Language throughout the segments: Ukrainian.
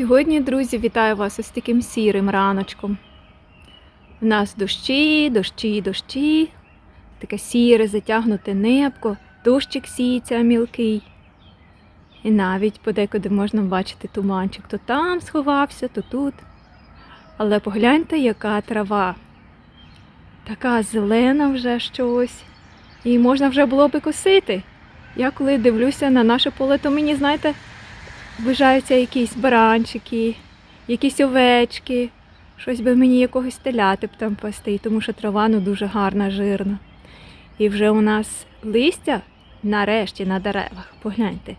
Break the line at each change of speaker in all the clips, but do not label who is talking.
Сьогодні, друзі, вітаю вас із таким сірим раночком. У нас дощі, дощі, дощі, таке сіре, затягнуте небко, дощик сіється мілкий. І навіть подекуди можна бачити туманчик. То там сховався, то тут. Але погляньте, яка трава. Така зелена вже щось. І можна вже було би косити. Я коли дивлюся на наше поле, то мені, знаєте, вважаються якісь баранчики, якісь овечки, щось би мені якогось теляти б там пасти, тому що трава ну дуже гарна, жирна. І вже у нас листя нарешті на деревах. Погляньте.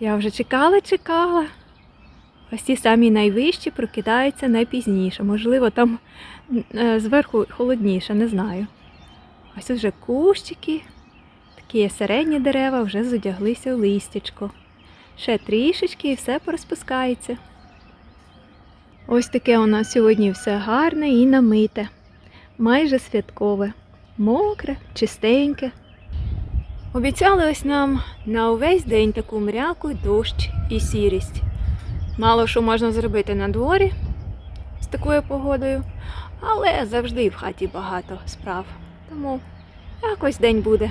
Я вже чекала, чекала. Ось ті самі найвищі прокидаються найпізніше. Можливо, там е, зверху холодніше, не знаю. Ось вже кущики, такі середні дерева вже задяглися в листячко. Ще трішечки і все порозпускається. Ось таке у нас сьогодні все гарне і намите, майже святкове, мокре, чистеньке. Обіцяли ось нам на увесь день таку мряку, дощ і сірість. Мало що можна зробити на дворі з такою погодою, але завжди в хаті багато справ. Тому якось день буде.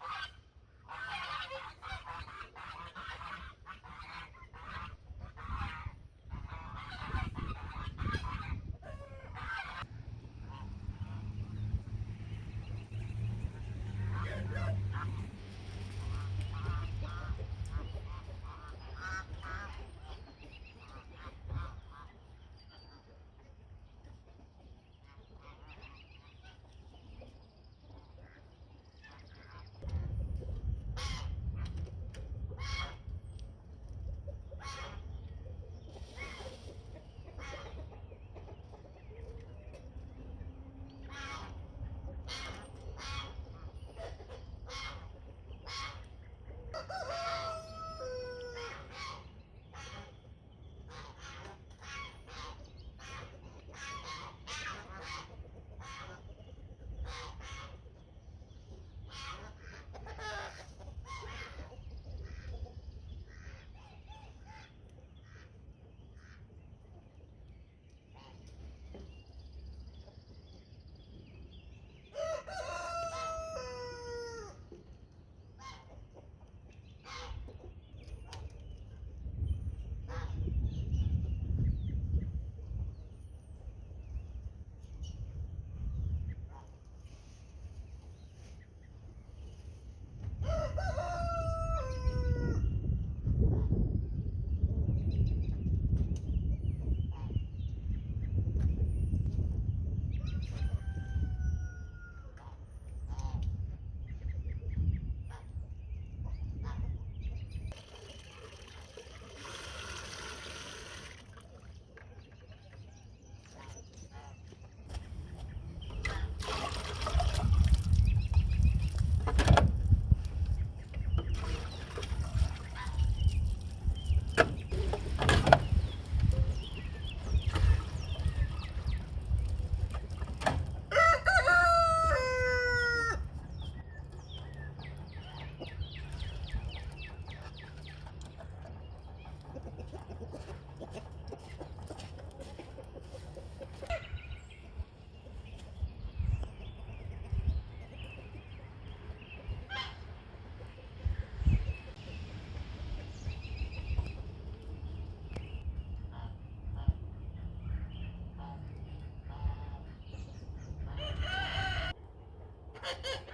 Ha ha ha!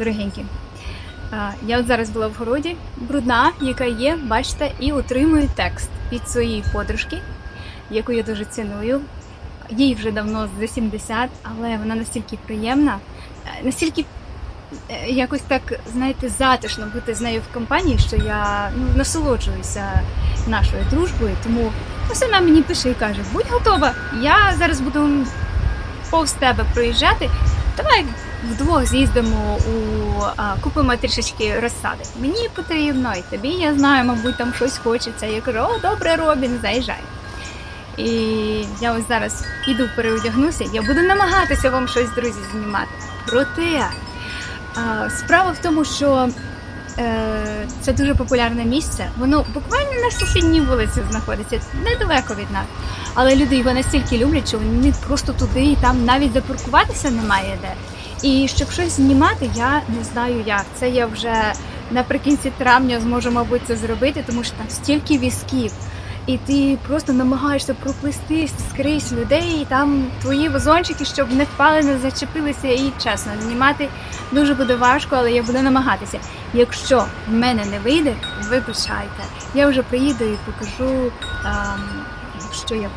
Дорогенькі. Я от зараз була в городі, брудна, яка є, бачите, і отримую текст від своєї подружки, яку я дуже ціную. Їй вже давно за 70, але вона настільки приємна, е, настільки е, якось так, знаєте, затишно бути з нею в компанії, що я ну, насолоджуюся нашою дружбою. Тому ось вона мені пише і каже: будь готова, я зараз буду повз тебе проїжджати. Давай вдвох з'їздимо у а, купимо трішечки розсади. Мені потрібно, і тобі я знаю, мабуть, там щось хочеться. Я кажу, о, добре, Робін, заїжджай. І я ось зараз піду переодягнуся, я буду намагатися вам щось, друзі, знімати. Проте а, справа в тому, що е, це дуже популярне місце. Воно буквально на сусідній вулиці знаходиться, недалеко від нас. Але люди його настільки люблять, що вони просто туди і там навіть запаркуватися немає де. І щоб щось знімати, я не знаю як. Це я вже наприкінці травня зможу, мабуть, це зробити, тому що там стільки візків. І ти просто намагаєшся проплисти скрізь людей, і там твої вазончики, щоб не впали, не зачепилися. І чесно, знімати дуже буде важко, але я буду намагатися. Якщо в мене не вийде, вибачайте. Я вже приїду і покажу, ем, що я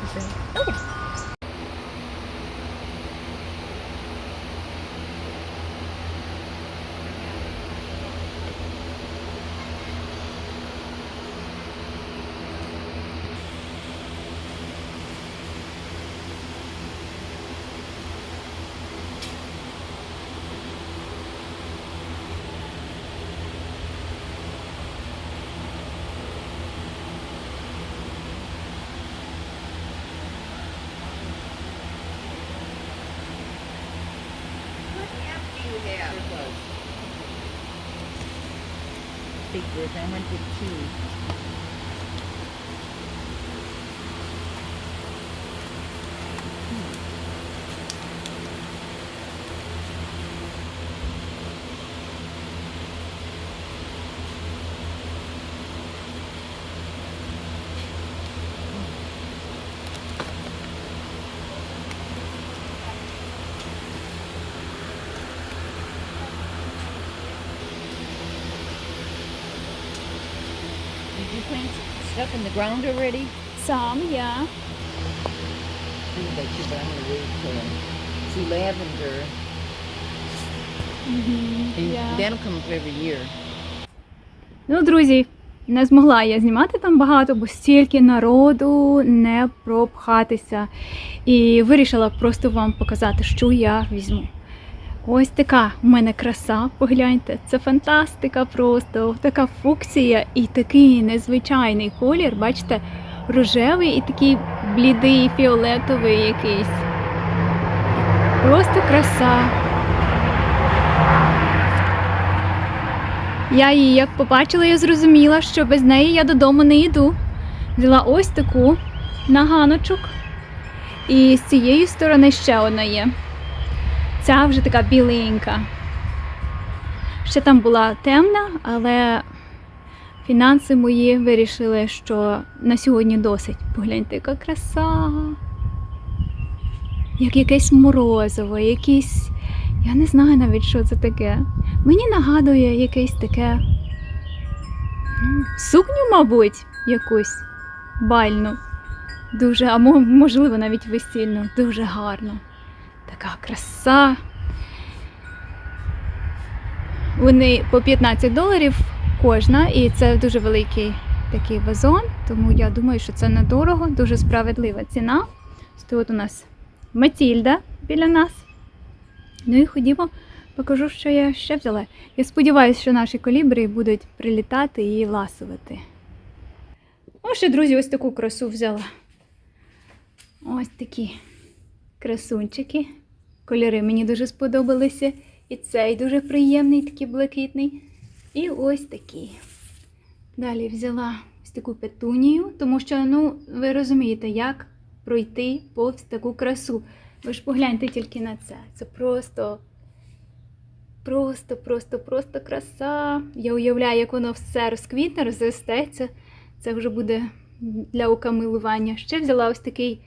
you have? Take this. I want cheese. In the ground already?
Сам я.
Do that too, but I'm gonna wait till see lavender. And that'll come up every year.
Ну, друзі, не змогла я знімати там багато, бо стільки народу не пропхатися. І вирішила просто вам показати, що я візьму. Ось така у мене краса, погляньте, це фантастика просто. Така фукція і такий незвичайний колір, бачите, рожевий і такий блідий, фіолетовий якийсь. Просто краса. Я її як побачила, я зрозуміла, що без неї я додому не йду. Взяла ось таку наганочок. І з цієї сторони ще одна є. Ця вже така біленька. Ще там була темна, але фінанси мої вирішили, що на сьогодні досить. Погляньте, яка краса. Як якесь морозиво, якісь. Я не знаю навіть, що це таке. Мені нагадує якесь таке. Ну, сукню, мабуть, якусь бальну. Дуже, а можливо, навіть весільну. Дуже гарно. Така краса. Вони по 15 доларів кожна, і це дуже великий такий вазон, тому я думаю, що це недорого, дуже справедлива ціна. Тут у нас Матільда біля нас. Ну і ходімо, покажу, що я ще взяла. Я сподіваюся, що наші колібри будуть прилітати і ласувати. Ось друзі, ось таку красу взяла. Ось такі красунчики. Кольори мені дуже сподобалися. І цей дуже приємний, такий блакитний. І ось такий. Далі взяла ось таку петунію, тому що, ну, ви розумієте, як пройти повз таку красу. Ви ж погляньте тільки на це. Це просто, просто, просто, просто краса. Я уявляю, як воно все розквітне, розвестеться. Це вже буде для окамилування. Ще взяла ось такий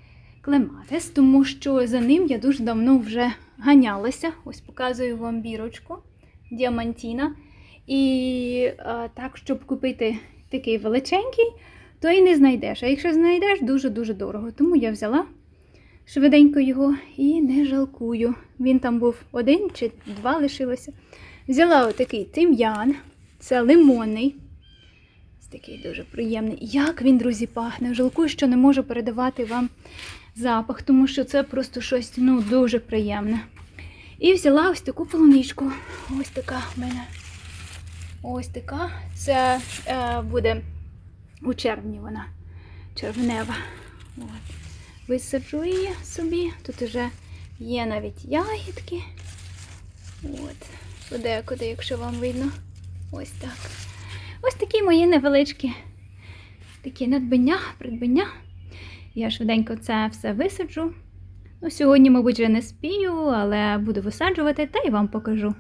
клематис, тому що за ним я дуже давно вже ганялася. Ось показую вам бірочку. діамантіна. І е, так, щоб купити такий величенький, то і не знайдеш. А якщо знайдеш, дуже-дуже дорого. Тому я взяла швиденько його і не жалкую. Він там був один чи два лишилося. Взяла отакий тим'ян, це лимонний. Такий дуже приємний. Як він, друзі, пахне. Жалкую, що не можу передавати вам запах, тому що це просто щось ну, дуже приємне. І взяла ось таку полуничку. Ось така в мене. Ось така. Це е, буде у червні вона червнева. От. Висаджу її собі. Тут вже є навіть ягідки. От. Подекуди, якщо вам видно. Ось так. Ось такі мої невеличкі такі надбання, придбання. Я швиденько це все висаджу. Ну, сьогодні, мабуть, вже не спію, але буду висаджувати та й вам покажу.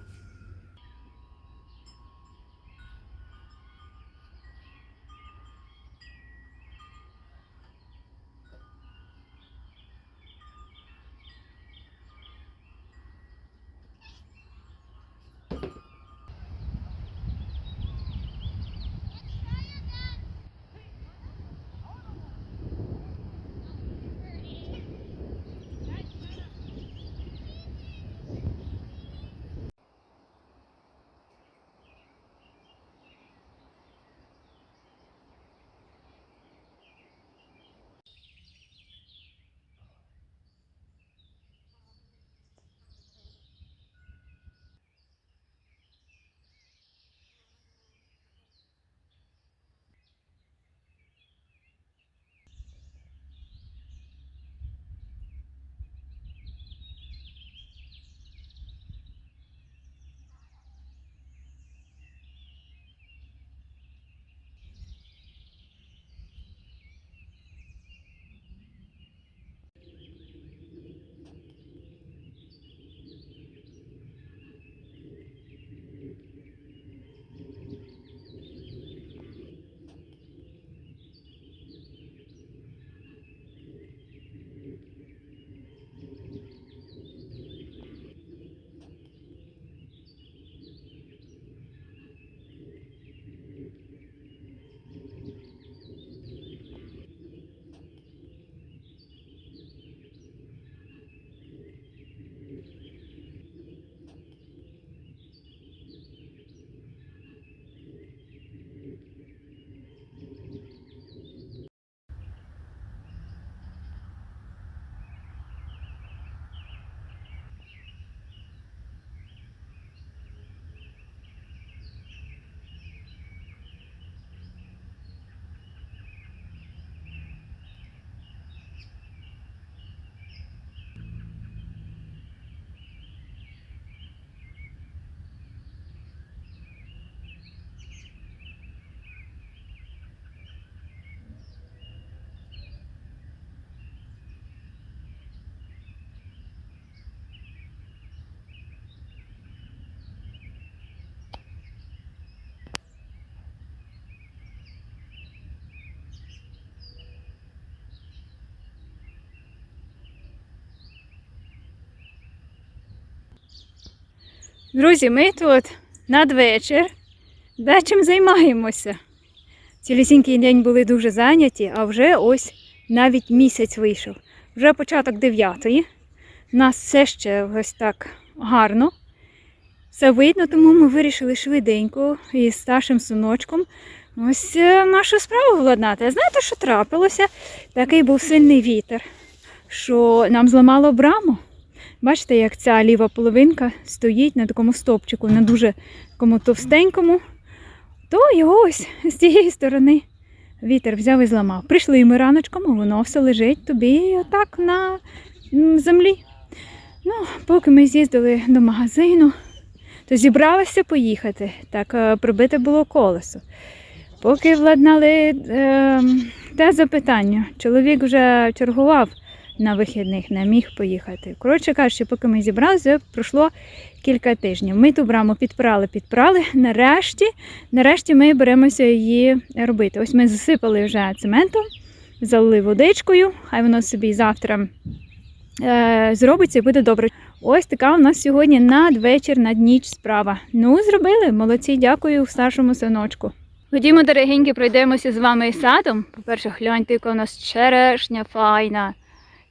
Друзі, ми тут надвечір. Да, чим займаємося? Цілісінький день були дуже зайняті, а вже ось навіть місяць вийшов. Вже початок дев'ятої. У нас все ще ось так гарно. Все видно, тому ми вирішили швиденько із старшим синочком ось е, нашу справу владнати. А знаєте, що трапилося? Такий був сильний вітер, що нам зламало браму. Бачите, як ця ліва половинка стоїть на такому стовпчику, на дуже такому товстенькому, то його ось з цієї сторони вітер взяв і зламав. Прийшли ми раночком, а воно все лежить тобі отак на землі. Ну, поки ми з'їздили до магазину, то зібралися поїхати. Так е, прибите було колесо. Поки владнали е, те запитання, чоловік вже чергував на вихідних, не міг поїхати. Коротше кажучи, поки ми зібралися, пройшло кілька тижнів. Ми ту браму підпрали, підпрали. Нарешті, нарешті ми беремося її робити. Ось ми засипали вже цементом, залили водичкою, хай воно собі завтра е, зробиться і буде добре. Ось така у нас сьогодні надвечір, над ніч справа. Ну, зробили. Молодці, дякую старшому синочку. Ходімо, дорогенькі, пройдемося з вами садом. По-перше, гляньте, яка у нас черешня файна.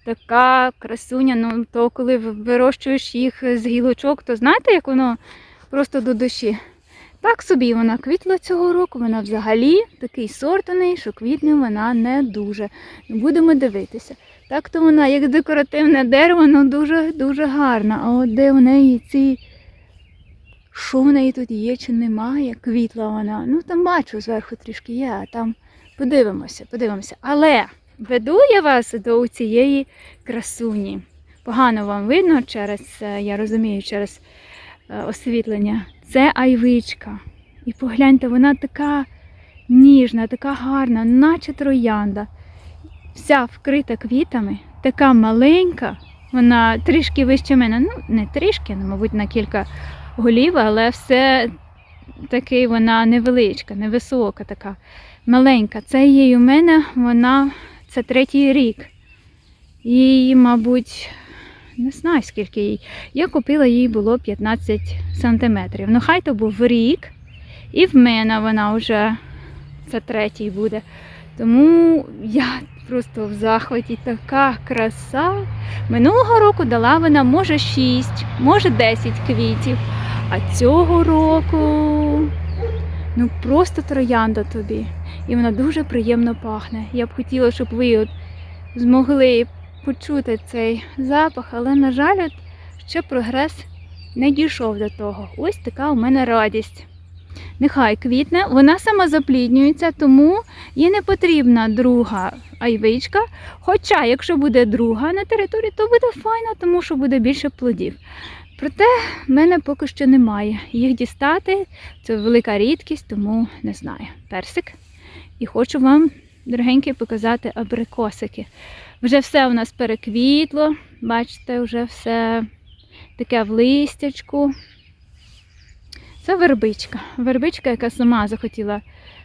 Така красуня. Ну, то коли вирощуєш їх з гілочок, то знаєте, як воно просто до душі. Так собі вона квітла цього року, вона взагалі такий сорт що квітне вона не дуже. Будемо дивитися. Так то вона, як декоративне дерево, ну дуже-дуже гарна. А от де в неї ці. Що в неї тут є чи немає? Квітла вона. Ну там бачу зверху трішки є, а там подивимося, подивимося. Але веду я вас до цієї красуні. Погано вам видно через, е, я розумію, через е, освітлення. Це айвичка. І погляньте, вона така ніжна, така гарна, наче троянда. Вся вкрита квітами, така маленька, вона трішки вище мене. Ну, не трішки, ну, мабуть, на кілька голів, але все таки вона невеличка, невисока така, маленька. Це її у мене, вона це третій рік. Їй, мабуть, не знаю скільки їй. Я купила їй було 15 сантиметрів. Ну, хай то був рік. І в мене вона вже це третій буде. Тому я просто в захваті така краса. Минулого року дала вона може 6, може 10 квітів. А цього року ну просто троянда тобі. І вона дуже приємно пахне. Я б хотіла, щоб ви от змогли почути цей запах, але, на жаль, от ще прогрес не дійшов до того. Ось така у мене радість. Нехай квітне, вона сама запліднюється, тому їй не потрібна друга айвичка. Хоча, якщо буде друга на території, то буде файно, тому що буде більше плодів. Проте в мене поки що немає. Їх дістати це велика рідкість, тому не знаю. Персик. І хочу вам, дорогенькі, показати абрикосики. Вже все у нас переквітло, бачите, вже все таке в листячку. Це вербичка. Вербичка, яка сама захотіла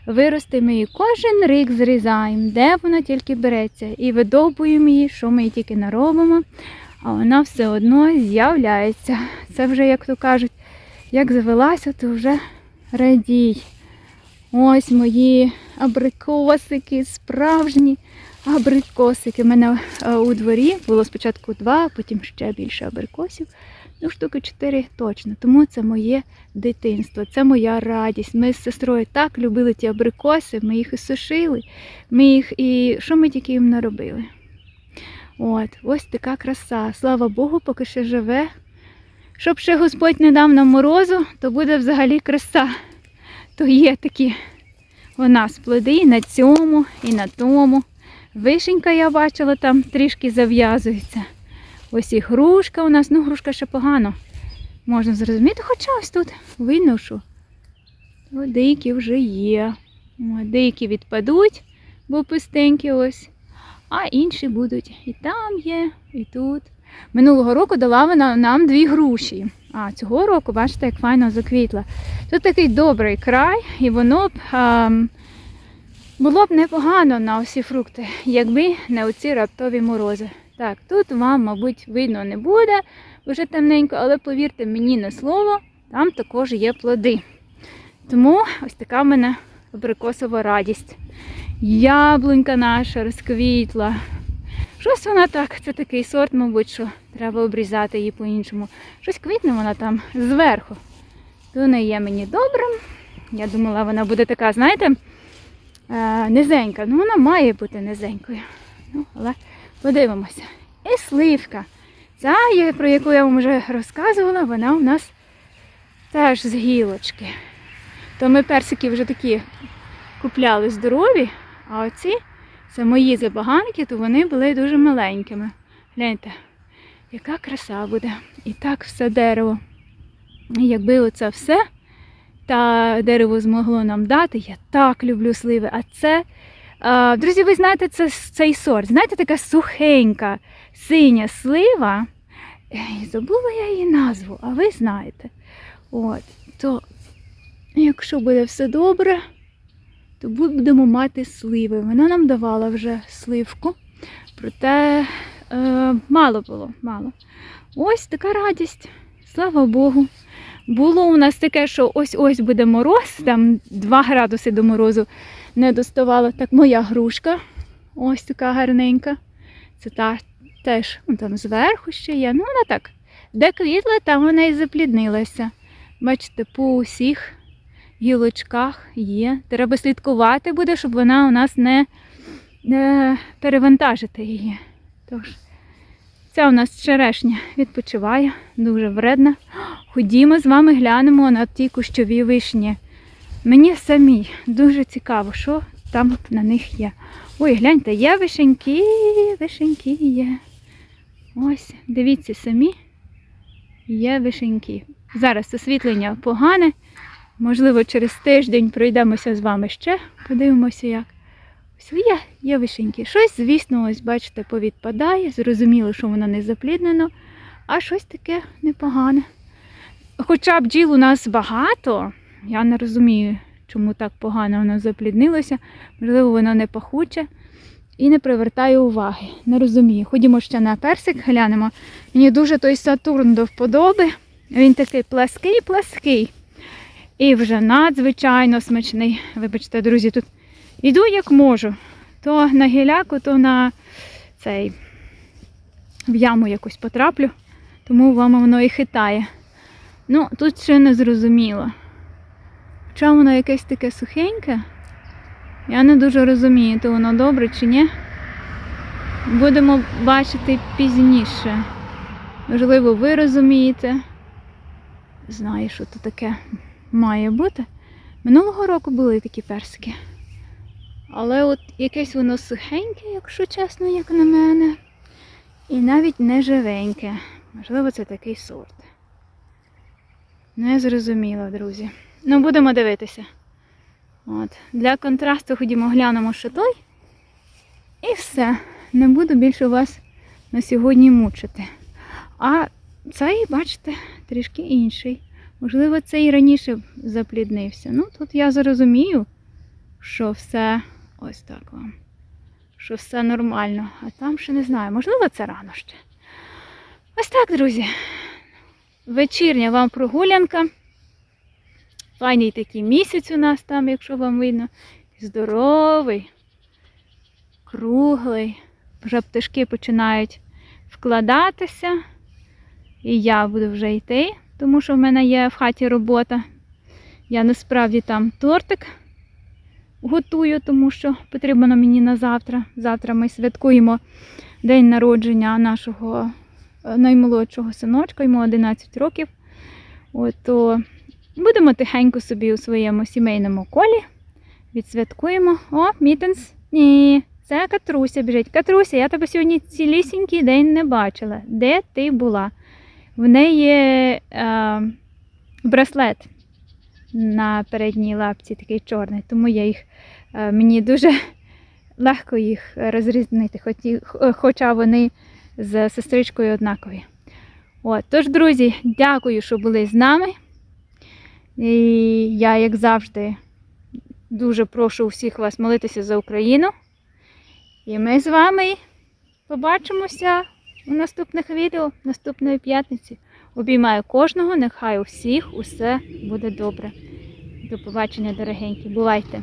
вирости. Ми її кожен рік зрізаємо, де вона тільки береться, і видовбуємо її, що ми її тільки не робимо, а вона все одно з'являється. Це вже, як то кажуть, як завелася, то вже радій. Ось мої абрикосики, справжні абрикосики. У мене е, у дворі було спочатку два, потім ще більше абрикосів. Ну, штуки чотири точно. Тому це моє дитинство, це моя радість. Ми з сестрою так любили ті абрикоси, ми їх і сушили, ми їх і що ми тільки їм наробили. От, ось така краса. Слава Богу, поки ще живе. Щоб ще Господь не дав нам морозу, то буде взагалі краса. То є такі у нас плоди і на цьому, і на тому. Вишенька я бачила, там трішки зав'язується. Ось і грушка у нас, ну грушка ще погано. Можна зрозуміти, хоча ось тут видно, що деякі вже є. Деякі відпадуть, бо пустенькі ось. А інші будуть і там є, і тут. Минулого року дала вона нам дві груші. А цього року, бачите, як файно заквітла. Тут такий добрий край, і воно б ем, було б непогано на усі фрукти, якби не оці раптові морози. Так, тут вам, мабуть, видно не буде вже темненько, але повірте мені на слово, там також є плоди. Тому ось така в мене абрикосова радість. Яблунька наша розквітла. Щось вона так, це такий сорт, мабуть, що треба обрізати її по-іншому. Щось квітне вона там зверху. То не є мені добрим. Я думала, вона буде така, знаєте, е, низенька. Ну, вона має бути низенькою. Ну, але подивимося. І сливка. Ця, про яку я вам вже розказувала, вона у нас теж з гілочки. То ми персики вже такі купляли здорові, а оці це мої забаганки, то вони були дуже маленькими. Гляньте, яка краса буде. І так все дерево. І якби оце все та дерево змогло нам дати, я так люблю сливи. А це, друзі, ви знаєте це, цей сорт. Знаєте, така сухенька, синя слива. Забула я її назву, а ви знаєте. От, то якщо буде все добре, то будемо мати сливи. Вона нам давала вже сливку. Проте е, мало було, мало. Ось така радість. Слава Богу. Було у нас таке, що ось-ось буде мороз, там 2 градуси до морозу не доставало. Так моя грушка, ось така гарненька. Це та теж там зверху ще є. Ну, вона так. Де квітла, там вона і запліднилася. Бачите, по усіх гілочках є. Треба слідкувати буде, щоб вона у нас не, не перевантажити її. Тож, ця у нас черешня відпочиває, дуже вредна. Ходімо з вами глянемо на ті кущові вишні. Мені самій дуже цікаво, що там на них є. Ой, гляньте, є вишеньки, вишеньки є. Ось, дивіться самі, є вишеньки. Зараз освітлення погане. Можливо, через тиждень пройдемося з вами ще, подивимося, як. Ось є, є вишеньки. Щось, звісно, ось бачите, повідпадає. Зрозуміло, що воно не запліднено, а щось таке непогане. Хоча бджіл у нас багато, я не розумію, чому так погано воно запліднилося. Можливо, воно не пахуче і не привертає уваги. Не розумію. Ходімо ще на персик, глянемо. Мені дуже той Сатурн до вподоби. Він такий плаский-плаский. І вже надзвичайно смачний. Вибачте, друзі, тут іду як можу. То на гіляку, то на цей в яму якусь потраплю, тому вам воно і хитає. Ну, тут ще не зрозуміло. Хоча воно якесь таке сухеньке, я не дуже розумію, то воно добре чи ні. Будемо бачити пізніше. Можливо, ви розумієте. Знаю, що то таке має бути. Минулого року були такі персики. Але от якесь воно сухеньке, якщо чесно, як на мене. І навіть не живеньке. Можливо, це такий сорт. Не зрозуміло, друзі. Ну, будемо дивитися. От. Для контрасту ходімо глянемо ще той. І все. Не буду більше вас на сьогодні мучити. А цей, бачите, трішки інший. Можливо, цей і раніше запліднився. Ну, тут я зрозумію, що все ось так вам. Що все нормально. А там ще не знаю. Можливо, це рано ще. Ось так, друзі. Вечірня вам прогулянка. Файний такий місяць у нас там, якщо вам видно. Здоровий, круглий. Вже пташки починають вкладатися. І я буду вже йти, тому що в мене є в хаті робота. Я насправді там тортик готую, тому що потрібно мені на завтра. Завтра ми святкуємо день народження нашого е, наймолодшого синочка, йому 11 років. От, то будемо тихенько собі у своєму сімейному колі. Відсвяткуємо. О, мітинс. Ні, це Катруся біжить. Катруся, я тебе сьогодні цілісінький день не бачила. Де ти була? В неї е, браслет на передній лапці, такий чорний, тому я їх, е, мені дуже легко їх розрізнити, хоті- х- хоча вони з сестричкою однакові. От, тож, друзі, дякую, що були з нами. І я, як завжди, дуже прошу всіх вас молитися за Україну. І ми з вами побачимося у наступних відео, наступної п'ятниці. Обіймаю кожного, нехай у всіх усе буде добре. До побачення, дорогенькі. Бувайте!